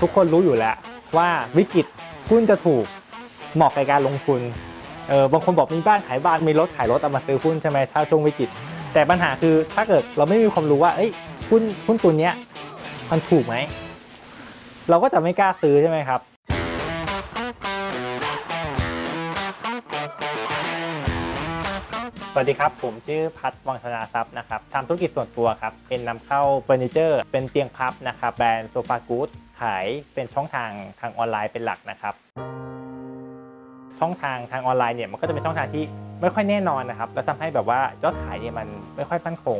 ทุกคนรู้อยู่แล้วว่าวิกฤตหุ้นจะถูกเหมาะกับการลงทุนเออบางคนบอกมีบ้านขายบ้านมีรถขายรถเอามาซื้อหุ้นใช่ไหมถ้าช่วงวิกฤต แต่ปัญหาคือถ้าเกิดเราไม่มีความรู้ว่าเอ้ยหุ้นหุ้นตัวเนี้ยมันถูกไหมเราก็จะไม่กล้าซื้อใช่ไหมครับสวัสดีครับ ผมชื่อพัฒน์วังชนาทรัพย์นะครับทำธุรกิจส่วนตัวครับ เป็นนำเข้าเฟอร์นิเจอร์ เป็นเตียงพับนะครับ แบรนด์โซฟากูด ขายเป็นช่องทางทางออนไลน์เป็นหลักนะครับ ช่องทางทางออนไลน์เนี่ยมันก็จะเป็นช่องทางที่ไม่ค่อยแน่นอนนะครับ แล้วทำให้แบบว่ายอดขายเนี่ยมันไม่ค่อยมั่นคง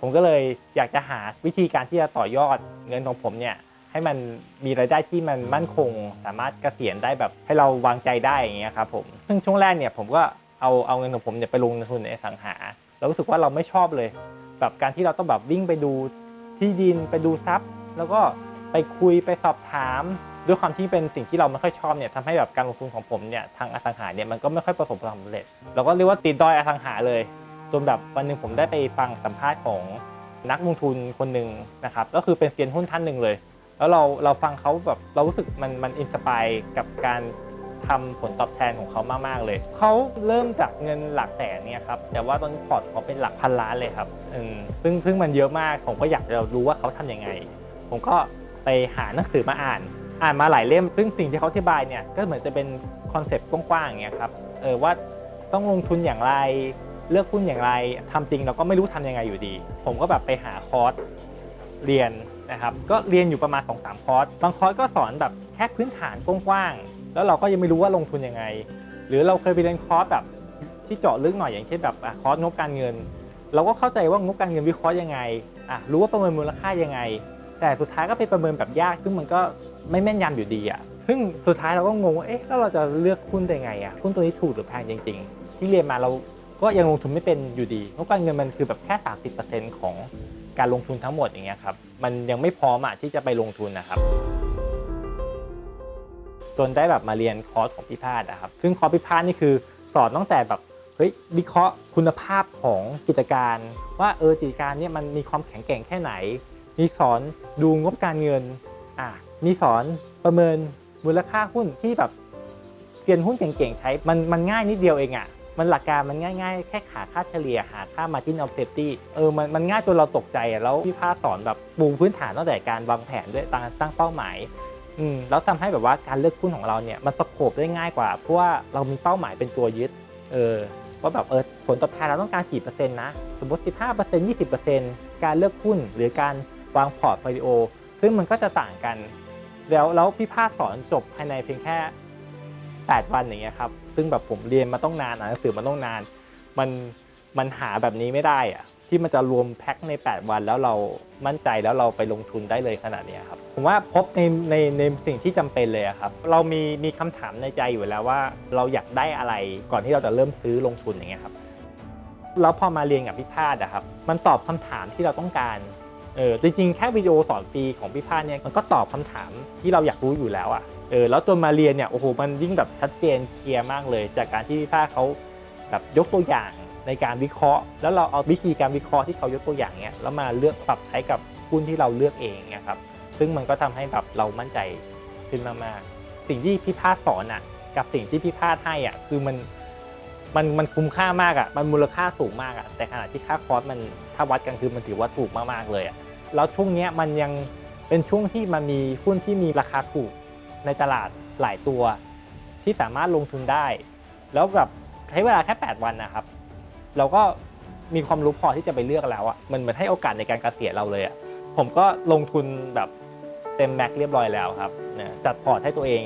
ผมก็เลยอยากจะหาวิธีการที่จะต่อยอดเงินของผมเนี่ยให้มันมีรายได้ที่มันมั่นคง สามารถเกษียณได้แบบให้เราวางใจได้อย่างเงี้ยครับผมซึ่งช่วงแรกเนี่ยผมก็เอาเอาเงินของผมเนี่ยไปลงทุนในสังหาเรารู้สึกว่าเราไม่ชอบเลย แบบการที่เราต้องแบบวิ่งไปดูที่ดินไปดูทรัพย์ แล้วก็ไปคุยไปสอบถาม ด้วยความที่เป็นสิ่งที่เราไม่ค่อยชอบเนี่ยทำให้แบบการลงทุนของผมเนี่ยทางอสังหาเนี่ยมันก็ไม่ค่อยประสบความสำเร็จเราก็เรียกว่าติดดอยอสังหาเลยจนแบบวันหนึ่งผมได้ไปฟังสัมภาษณ์ของนักลงทุนคนหนึ่งนะครับก็คือเป็นเซียนหุ้นท่านหนึ่งเลย แล้วเราเราฟังเขาแบบเรารู้สึกมันมันอินสปายกับการทำผลตอบแทนของเขามาก ๆ เลย เขาเริ่มจากเงินหลักแสนเนี่ยครับ แต่ว่าตอนนี้พอร์ตเขาเป็นหลักพันล้านเลยครับ อืม ซึ่งซึ่งมันเยอะมาก ผมก็อยากจะรู้ว่าเขาทำยังไง ผมก็ไปหาหนังสือมาอ่าน อ่านมาหลายเล่ม ซึ่งสิ่งที่เขาอธิบายเนี่ยก็เหมือนจะเป็นคอนเซปต์กว้างๆอย่างเงี้ยครับเออว่าต้องลงทุนอย่างไรเลือกหุ้นอย่างไรทำจริงเราก็ไม่รู้ทำยังไงอยู่ดี ผมก็แบบไปหาคอร์สเรียนนะครับก็เรียนอยู่ประมาณ 2-3 คอร์สบางคอร์สก็สอนแบบแค่พื้นฐานกว้างๆแล้วเราก็ยังไม่รู้ว่าลงทุนยังไง หรือเราเคยไปเรียนคอร์สแบบที่เจาะลึกหน่อยอย่างเช่นแบบคอร์สงบการเงิน เราก็เข้าใจว่างบการเงินวิเคราะห์ยังไงอะรู้ว่าประเมินมูลค่ายังไง แต่สุดท้ายก็ไปประเมินแบบยาก ซึ่งมันก็ไม่แม่นยำอยู่ดีอะซึ่งสุดท้ายเราก็งงว่าเอ๊ะแล้วเราจะเลือกหุ้นได้ไงอะหุ้นตัวนี้ถูกหรือแพงจริง ๆ ที่เรียนมาเราก็ยังลงทุนไม่เป็นอยู่ดี เพราะการเงินมันคือแบบแค่ 30%ของการลงทุนทั้งหมดอย่างเงี้ยครับ มันยังไม่พร้อมอะที่จะไปลงทุนนะครับ จนได้แบบมาเรียนคอร์สของพิพาทนะครับ ซึ่งคอร์สพิพาทนี่คือสอนตั้งแต่แบบเฮ้ยวิเคราะห์คุณภาพของกิจการ ว่าเออกิจการเนี่ยมันมีความแข็งแกร่งแค่ไหน มีสอนดูงบการเงินอะมีสอนประเมินมูลค่าหุ้นที่แบบเซียนหุ้นเก่งๆใช้มันมันง่ายนิดเดียวเองอะ่ะมันหลักการมันง่ายๆ แค่หาค่าเฉลี่ยหาค่า margin of safety เออมันมันง่ายจนเราตกใจอะแล้วพี่ภาคสอนแบบปูพื้นฐานตั้งแต่การวางแผนด้วยตั้งตั้งเป้าหมายอืมแล้วทำให้แบบว่าการเลือกหุ้นของเราเนี่ยมันสโคบได้ง่ายกว่า เพราะว่าเรามีเป้าหมายเป็นตัวยึดเออว่าแบบเออผลตอบแทนเราต้องการกี่เปอร์เซ็นต์นะสมมติ 15% 20%การเลือกหุ้นหรือการ วางพอร์ตโฟลิโอ ซึ่งมันก็จะต่างกัน แล้วแล้วพี่ภาคสอนจบภายในเพียงแค่ 8 วันอย่างเงี้ยครับ ซึ่งแบบผมเรียนมาต้องนานอ่านหนังสือมาต้องนาน มันมันหาแบบนี้ไม่ได้อะที่มันจะรวมแพ็คใน 8 วันแล้วเรามั่นใจแล้วเราไปลงทุนได้เลยขนาดนี้ครับ ผมว่าพบในในในสิ่งที่จำเป็นเลยครับ เรามีมีคำถามในใจอยู่แล้วว่า เราอยากได้อะไรก่อนที่เราจะเริ่มซื้อลงทุนอย่างเงี้ยครับแล้วพอมาเรียนกับพี่พาดอะครับ มันตอบคำถามที่เราต้องการ เออจริงๆแค่วิดีโอสอนฟรีของพี่พาเนี่ยมันก็ตอบคำถามที่เราอยากรู้อยู่แล้วอะเออแล้วจนมาเรียนเนี่ยโอ้โหมันยิ่งแบบชัดเจนเคลียร์มากเลย จากการที่พี่พาเขาแบบยกตัวอย่างในการวิเคราะห์ แล้วเราเอาวิธีการวิเคราะห์ที่เขายกตัวอย่างเนี่ยแล้วมาเลือกปรับใช้กับหุ้นที่เราเลือกเองเนี่ยครับซึ่งมันก็ทำให้แบบเรามั่นใจขึ้นมากๆสิ่งที่พี่พาสอนอะกับสิ่งที่พี่พาให้อะคือมันมันมันคุ้มค่ามากอะมันมูลค่าสูงมากอะแต่ขณะที่ค่าคอร์สมันถ้าวัดกันคือมันถือว่าถูกมากๆเลยอะ แล้วช่วงนี้มันยังเป็นช่วงที่มันมีหุ้นที่มีราคาถูกในตลาดหลายตัว ที่สามารถลงทุนได้ แล้วแบบใช้เวลาแค่ 8 วันนะครับ เราก็มีความรู้พอที่จะไปเลือกแล้วอะมันเหมือนให้โอกาสในการเกษียณเราเลยอะผมก็ลงทุนแบบเต็มแม็กซ์เรียบร้อยแล้วครับนะจัดพอร์ตให้ตัวเอง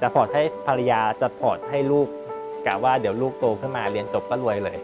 จัดพอร์ตให้ภรรยาจัดพอร์ตให้ลูกกะว่าเดี๋ยวลูกโตขึ้นมาเรียนจบก็รวยเลย